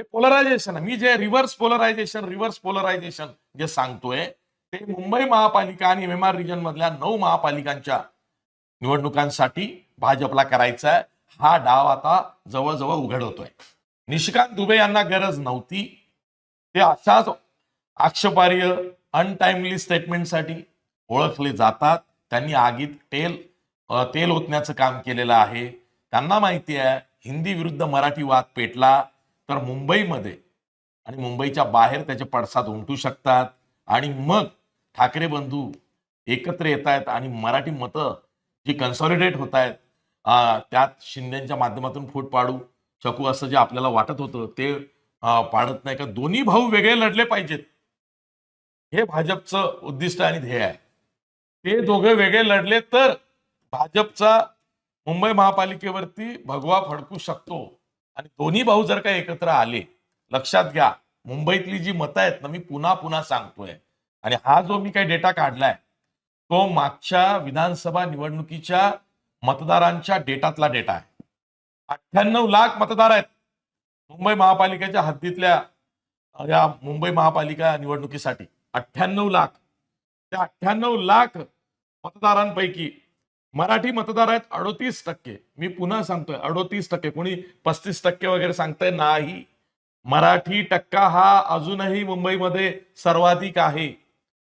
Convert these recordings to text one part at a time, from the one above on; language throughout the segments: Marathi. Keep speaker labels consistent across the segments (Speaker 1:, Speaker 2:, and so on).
Speaker 1: हे पोलरायझेशन मी जे रिव्हर्स पोलरायझेशन रिव्हर्स पोलरायझेशन जे सांगतोय ते मुंबई महापालिका आणि एम एम आर रिजन मधल्या नऊ महापालिकांच्या निवडणुकांसाठी भाजपला करायचा आहे हा डाव आता जवळजवळ उघड होतोय निशिकांत दुबे यांना गरज नव्हती. ते अशाच आक्षेपार्य अनटाइमली स्टेटमेंटसाठी ओळखले जातात. त्यांनी आगीत तेल तेल ओतण्याचं काम केलेलं आहे. त्यांना माहिती आहे हिंदी विरुद्ध मराठी वाद पेटला. तर मुंबईमध्ये आणि मुंबईच्या बाहेर त्याचे पडसाद उमटू शकतात. आणि मग ठाकरे बंधू एकत्र येत आहेत आणि मराठी मतं जी कन्सॉलिडेट होत आहेत त्यात शिंदेच्या माध्यमातून फूट पाडू शकू असं जे आपल्याला वाटत होतं ते पाडत नाही. का दोन्ही भाऊ वेगळे लढले पाहिजेत. हे भाजपचं उद्दिष्ट आणि ध्येय आहे. ते दोघे वेगळे लढले तर भाजपचा मुंबई महापालिकेवरती भगवा फडकू शकतो. आणि दोन्ही भाऊ जर का एकत्र आले लक्षात घ्या मुंबईतली जी मतं आहेत ना मी पुन्हा पुन्हा सांगतोय. आणि हा जो मी काही डेटा काढलाय तो मागच्या विधानसभा निवडणुकीच्या मतदारांच्या डेटातला डेटा आहे. अठ्ठ्याण्णव लाख मतदार आहेत. मुंबई महापालिकेच्या हद्दीतल्या या मुंबई महापालिका निवडणुकीसाठी अठ्ठ्याण्णव लाख. त्या अठ्ठ्याण्णव लाख मतदारांपैकी मराठी मतदार आहेत अडोतीस टक्के. मी पुन्हा सांगतोय अडोतीस टक्के. कोणी पस्तीस टक्के वगैरे सांगताय? नाही. मराठी टक्का हा अजूनही मुंबईमध्ये सर्वाधिक आहे.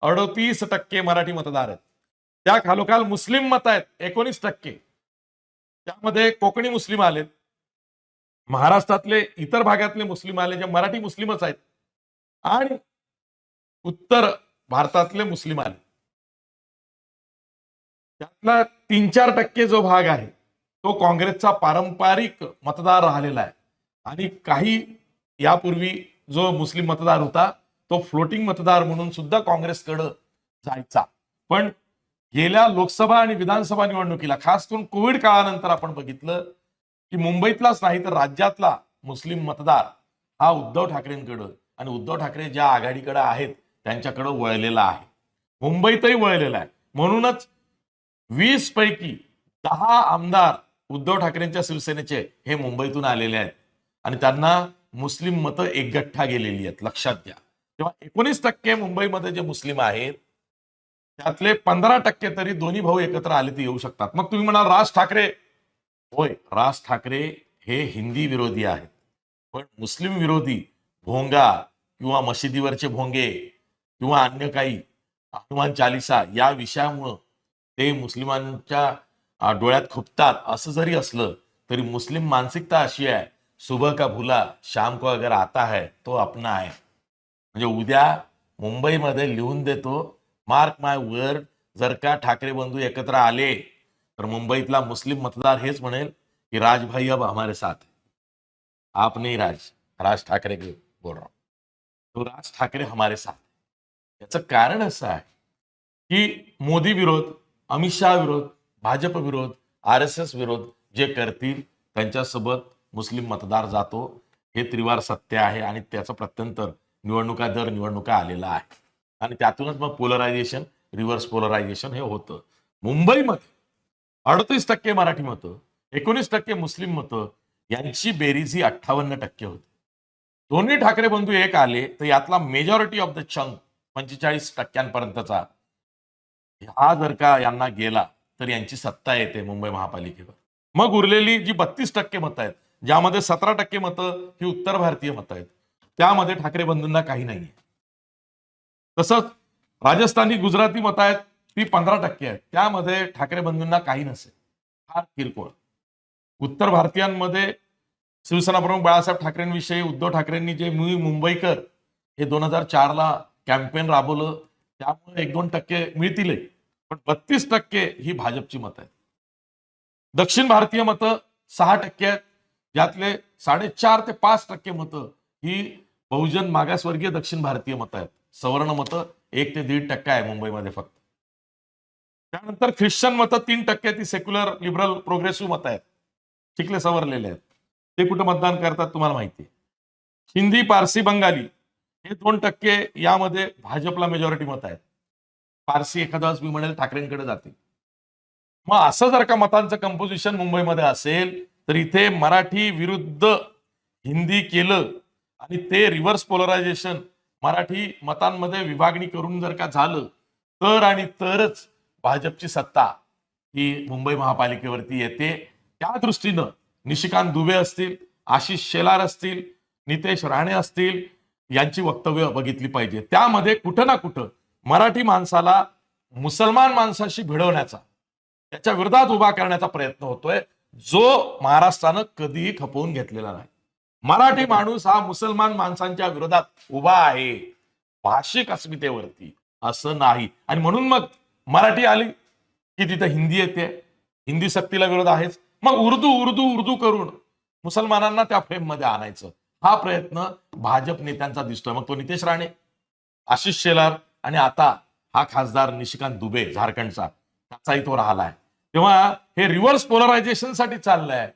Speaker 1: अडोतीस टक्के मराठी मतदार आहेत. त्या खालोखाल मुस्लिम मत आहेत एकोणीस टक्के. त्यामध्ये कोकणी मुस्लिम आलेत. महाराष्ट्रातले इतर भागातले मुस्लिम आले जे मराठी मुस्लिमच आहेत. आणि उत्तर भारतातले मुस्लिम आले. त्यातला तीन चार टक्के जो भाग आहे तो काँग्रेसचा पारंपरिक मतदार राहिलेला आहे. आणि काही यापूर्वी जो मुस्लिम मतदार होता तो फ्लोटिंग मतदार म्हणून सुद्धा काँग्रेसकडं जायचा. पण गेल्या लोकसभा आणि विधानसभा निवडणुकीला खास करून कोविड काळानंतर आपण बघितलं की मुंबईतलाच नाही तर राज्यातला मुस्लिम मतदार हा उद्धव ठाकरेंकडं आणि उद्धव ठाकरे ज्या आघाडीकडे आहेत त्यांच्याकडं वळलेला आहे. मुंबईतही वळलेला आहे. म्हणूनच वीस पैकी दहा आमदार उद्धव ठाकरेंच्या शिवसेनेचे हे मुंबईतून आलेले आहेत. आणि त्यांना मुस्लिम मतं एकगठ्ठा गेलेली आहेत लक्षात घ्या. तेव्हा एकोणीस टक्के मुंबईमध्ये जे मुस्लिम आहेत त्यातले पंधरा टक्के तरी दोन्ही भाऊ एकत्र आले ते येऊ शकतात. मग तुम्ही म्हणाल राज ठाकरे? होय राज ठाकरे हे हिंदी विरोधी आहेत. पण मुस्लिम विरोधी भोंगा किंवा मशिदीवरचे भोंगे किंवा अन्य काही हनुमान चालिसा या विषयामुळं ते मुस्लिमांच्या डोळ्यात खुपतात. असं जरी असलं तरी मुस्लिम मानसिकता अशी आहे सुबह का भुला शाम को अगर आता है तो अपना आहे म्हणजे उद्या मुंबईमध्ये लिहून देतो मार्क माय वर्ड जर का ठाकरे बंधू एकत्र आले तर मुंबईतला मुस्लिम मतदार हेच म्हणेल की राजभाई अब हमारे साथ आप नाही राज राज ठाकरे बोल रहा तो राज ठाकरे हमारे साथ याचं कारण असं आहे की मोदी विरोध अमित शहा विरोध भाजप विरोध आर एस एस विरोध जे करतील त्यांच्यासोबत मुस्लिम मतदार जातो हे त्रिवार सत्य आहे आणि त्याचं प्रत्यंतर निवडणुका दर निवडणुका आलेला आहे. आणि त्यातूनच मग पोलरायझेशन रिव्हर्स पोलरायझेशन हे होतं. मुंबईमध्ये अडतीस टक्के मराठी मतं एकोणीस टक्के मुस्लिम मतं यांची बेरीज ही अठ्ठावन्न टक्के होती. दोन्ही ठाकरे बंधू एक आले तर यातला मेजॉरिटी ऑफ द चंक पंचेचाळीस टक्क्यांपर्यंतचा हा जर का यांना गेला तर यांची सत्ता येते मुंबई महापालिकेवर. मग उरलेली जी बत्तीस टक्के मतं आहेत ज्यामध्ये सतरा टक्के मतं ही उत्तर भारतीय मतं आहेत त्यामध्ये ठाकरे बंधूंना काही नाहीये. तसंच राजस्थानी गुजराती मतं आहेत ती पंधरा टक्के आहेत. त्यामध्ये ठाकरे बंधूंना काही नसेल. फार किरकोळ. उत्तर भारतीयांमध्ये शिवसेना प्रमुख बाळासाहेब ठाकरेंविषयी उद्धव ठाकरेंनी जे मी मुंबईकर हे दोन हजार चारला कॅम्पेन राबवलं त्यामुळे एक दोन टक्के मिळतील पण बत्तीस टक्के ही भाजपची मतं आहेत. दक्षिण भारतीय मतं सहा टक्के आहेत. यातले साडेचार ते पाच टक्के मतं ही बहुजन मागासवर्गीय दक्षिण भारतीय मतं आहेत. सवर्ण मतं एक ते दीड टक्का आहे मुंबईमध्ये फक्त. त्यानंतर ख्रिश्चन मतं तीन टक्के ती सेक्युलर लिबरल प्रोग्रेसिव्ह मतं आहेत. शिकले सवरलेले आहेत. ते कुठं मतदान करतात तुम्हाला माहिती आहे. हिंदी पारसी बंगाली हे दोन टक्के यामध्ये भाजपला मेजॉरिटी मत आहेत. पारसी एखादा मी म्हणेल ठाकरेंकडे जाते. मग असं जर का मतांचं कंपोजिशन मुंबईमध्ये असेल तर इथे मराठी विरुद्ध हिंदी केलं आणि ते रिव्हर्स पोलरायझेशन मराठी मतांमध्ये विभागणी करून जर का झालं तर आणि तरच भाजपची सत्ता ही मुंबई महापालिकेवरती येते. त्या दृष्टीनं निशिकांत दुबे असतील आशिष शेलार असतील नितेश राणे असतील यांची वक्तव्य बघितली पाहिजे. त्यामध्ये कुठं ना कुठं मराठी माणसाला मुसलमान माणसाशी भिडवण्याचा त्याच्या विरोधात उभा करण्याचा प्रयत्न होतोय जो महाराष्ट्रानं कधीही खपवून घेतलेला नाही. मराठी माणूस हा मुसलमान माणसांच्या विरोधात उभा आहे भाषिक अस्मितेवरती असं नाही. आणि म्हणून मग मराठी आली की तिथं हिंदी येते हिंदी सक्तीला विरोध आहेच. मग उर्दू उर्दू उर्दू करून मुसलमानांना त्या फ्रेममध्ये आणायचं. हा प्रयत्न भाजप नेत्यांचा दिसतोय. मग तो नितेश राणे आशिष शेलार आणि आता हा खासदार निशिकांत दुबे झारखंडचा त्याचाही तो राहिलाय. तेव्हा हे रिव्हर्स पोलरायझेशनसाठी चाललंय.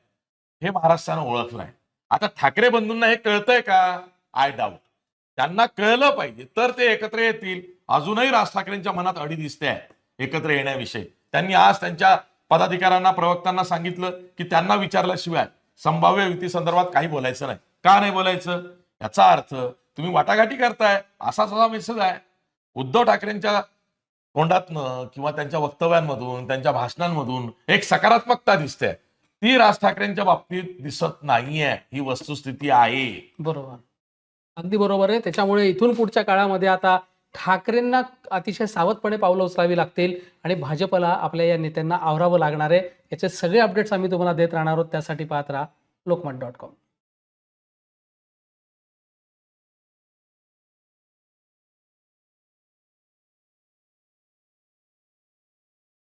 Speaker 1: हे महाराष्ट्रानं ओळखलंय. आता ठाकरे बंधूंना हे कळतंय का? आय डाऊट त्यांना कळलं पाहिजे. तर ते एकत्र येतील. अजूनही राज ठाकरेंच्या मनात अडी दिसते एकत्र येण्याविषयी. त्यांनी आज त्यांच्या पदाधिकाऱ्यांना प्रवक्त्यांना सांगितलं की त्यांना विचारल्याशिवाय संभाव्य युती संदर्भात काही बोलायचं नाही. का नाही बोलायचं? याचा अर्थ तुम्ही वाटाघाटी करताय. असा असा मेसेज आहे. उद्धव ठाकरेंच्या तोंडातनं किंवा त्यांच्या वक्तव्यांमधून त्यांच्या भाषणांमधून एक सकारात्मकता दिसते. ती राज ठाकरेंच्या बाबतीत दिसत नाहीये. ही वस्तुस्थिती आहे.
Speaker 2: बरोबर. अगदी बरोबर आहे. त्याच्यामुळे इथून पुढच्या काळामध्ये आता ठाकरेंना अतिशय सावधपणे पावलं उचलावी लागतील आणि भाजपला आपल्या या नेत्यांना आवरावं लागणार आहे. याचे सगळे अपडेट्स आम्ही तुम्हाला देत राहणार आहोत. त्यासाठी पाहत राहा लोकमत डॉट कॉम